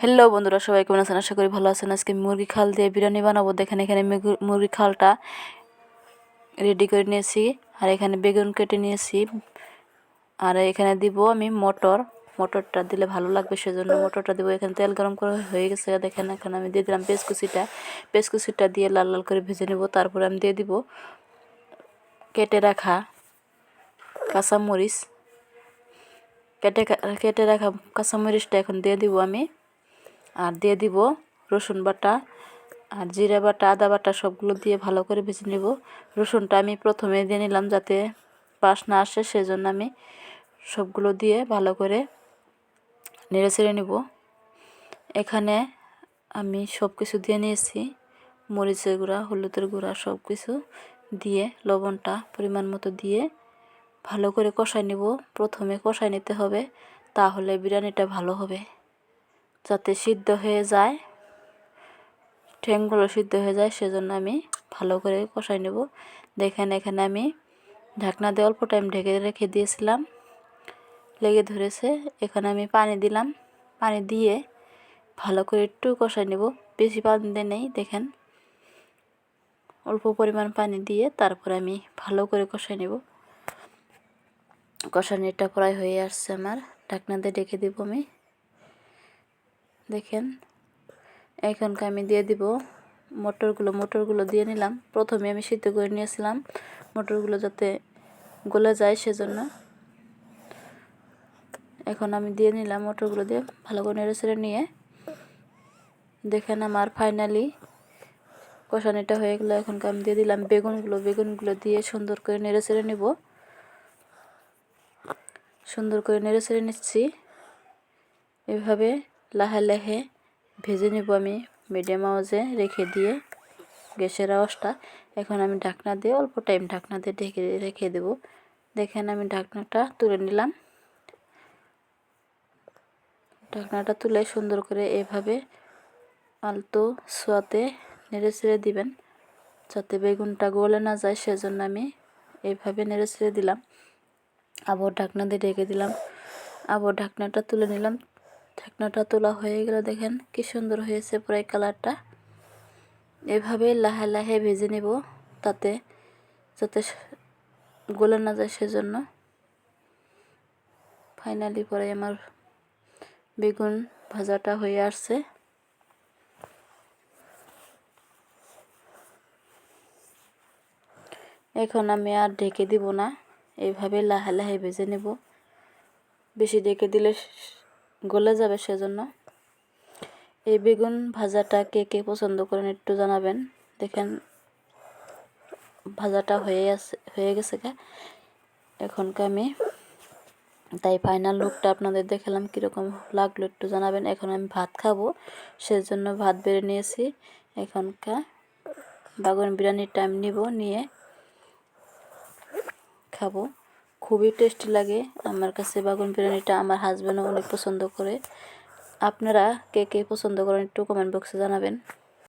Hello বন্ধুরা, সবাই কেমন আছেন? আশা করি ভালো আছেন। আজকে মুরগি খাল দিয়ে বিরিয়ানি বানাবো। দেখেন, এখানে মুরগি- খালটা রেডি করে নিয়েছি। আর এখানে বেগুন কেটে নিয়েছি। আর এখানে দিব আমি মটর। মটরটা দিলে ভালো লাগবে, সেজন্য মটরটা দিব। এখানে তেল গরম করে হয়ে গেছে। দেখেন, এখানে আমি দিয়ে দিলাম পেঁচকুচিটা পেঁচকুচিটা দিয়ে লাল লাল করে ভেজে নেব। তারপরে আমি দিয়ে দিব কেটে রাখা কাঁচামরিচ। কেটে কেটে রাখা কাঁচামরিচটা এখন দিয়ে দিব আমি। আর দিয়ে দিব রসুন বাটা আর জিরা বাটা, আদা বাটা সবগুলো দিয়ে ভালো করে ভেজে নেব। রসুনটা আমি প্রথমে দিয়ে নিলাম যাতে পাশ না আসে, সেজন্য আমি সবগুলো দিয়ে ভালো করে নেড়ে ছেড়ে নেব। এখানে আমি সব কিছু দিয়ে নিয়েছি, মরিচের গুঁড়া, হলুদের গুঁড়া সব কিছু দিয়ে লবণটা পরিমাণ মতো দিয়ে ভালো করে কষাই নেব। প্রথমে কষাই নিতে হবে, তাহলে বিরিয়ানিটা ভালো হবে। যাতে সিদ্ধ হয়ে যায়, ঠ্যাংগুলো সিদ্ধ হয়ে যায়, সেজন্য আমি ভালো করে কষাই নেব। দেখেন, এখানে আমি ঢাকনা দিয়ে অল্প টাইম ঢেকে রেখে দিয়েছিলাম, লেগে ধরেছে। এখানে আমি পানি দিলাম, পানি দিয়ে ভালো করে একটু কষাই নেব। বেশি পানি দিয়ে নেই, দেখেন। অল্প পরিমাণ পানি দিয়ে তারপর আমি ভালো করে কষাই নেব। কষানিটা প্রায় হয়ে আসছে আমার। ঢাকনা দিয়ে ডেকে দেব আমি। দেখেন। এখনকে আমি দিয়ে দিব মটরগুলো। মটরগুলো দিয়ে নিলাম। প্রথমে আমি সিদ্ধ করে নিয়েছিলাম মটরগুলো যাতে গলে যায় সেজন্য। এখন আমি দিয়ে নিলাম মটরগুলো দিয়ে ভালো করে নেড়ে ছেড়ে নিয়ে। দেখেন আমার ফাইনালি কষানিটা হয়ে গেলো। এখনকে আমি দিয়ে দিলাম বেগুনগুলো। বেগুনগুলো দিয়ে সুন্দর করে নেড়ে ছেড়ে নেব। সুন্দর করে নেড়ে ছেড়ে নিচ্ছি। এভাবে লাহে লাহে ভেজে নেব আমি মিডিয়াম আওয়াজে রেখে দিয়ে গ্যাসের আওয়াজটা। এখন আমি ঢাকনা দিয়ে অল্প টাইম ঢাকনা দিয়ে ঢেকে রেখে দেব। দেখেন আমি ঢাকনাটা তুলে নিলাম। ঢাকনাটা তুলে সুন্দর করে এভাবে আলতো সোয়াতে নেড়ে ছেড়ে দিবেন। যাতে বেগুনটা গলে না যায়, সেজন্য আমি এভাবে নেড়ে ছেড়ে দিলাম। আবার ঢাকনা দিয়ে ঢেকে দিলাম। আবার ঢাকনাটা তুলে নিলাম। ঢাকনাটা তোলা হয়ে গেলে, দেখেন কি সুন্দর হয়েছে প্রায় কালারটা। এভাবে লাহে লাহে ভেজে নেব তাতে, যাতে গলে না যায় সেজন্য। ফাইনালি পরে আমার বেগুন ভাজাটা হয়ে আসছে। এখন আমি আর ঢেকে দিব না এইভাবে লাহে লাহে ভেজে নেব। বেশি ঢেকে দিলে গলে যাবে সেজন্য। এই বেগুন ভাজাটা কে কে পছন্দ করেন একটু জানাবেন। দেখেন, ভাজাটা হয়ে আছে, হয়ে গেছে কা? এখনকে আমি, তাই ফাইনাল লুকটা আপনাদের দেখালাম কীরকম লাগল একটু জানাবেন। এখন আমি ভাত খাব, সেজন্য ভাত বেড়ে নিয়েছি। এখনকার বাগন বিরিয়ানির টাইম নিব, নিয়ে খাব। খুবই টেস্টি লাগে। আমার কাছে বাগুন বিরিয়ানিটা আমার হাজব্যান্ডও অনেক পছন্দ করে। আপনারা কে কে পছন্দ করেন একটু কমেন্ট বক্সে জানাবেন।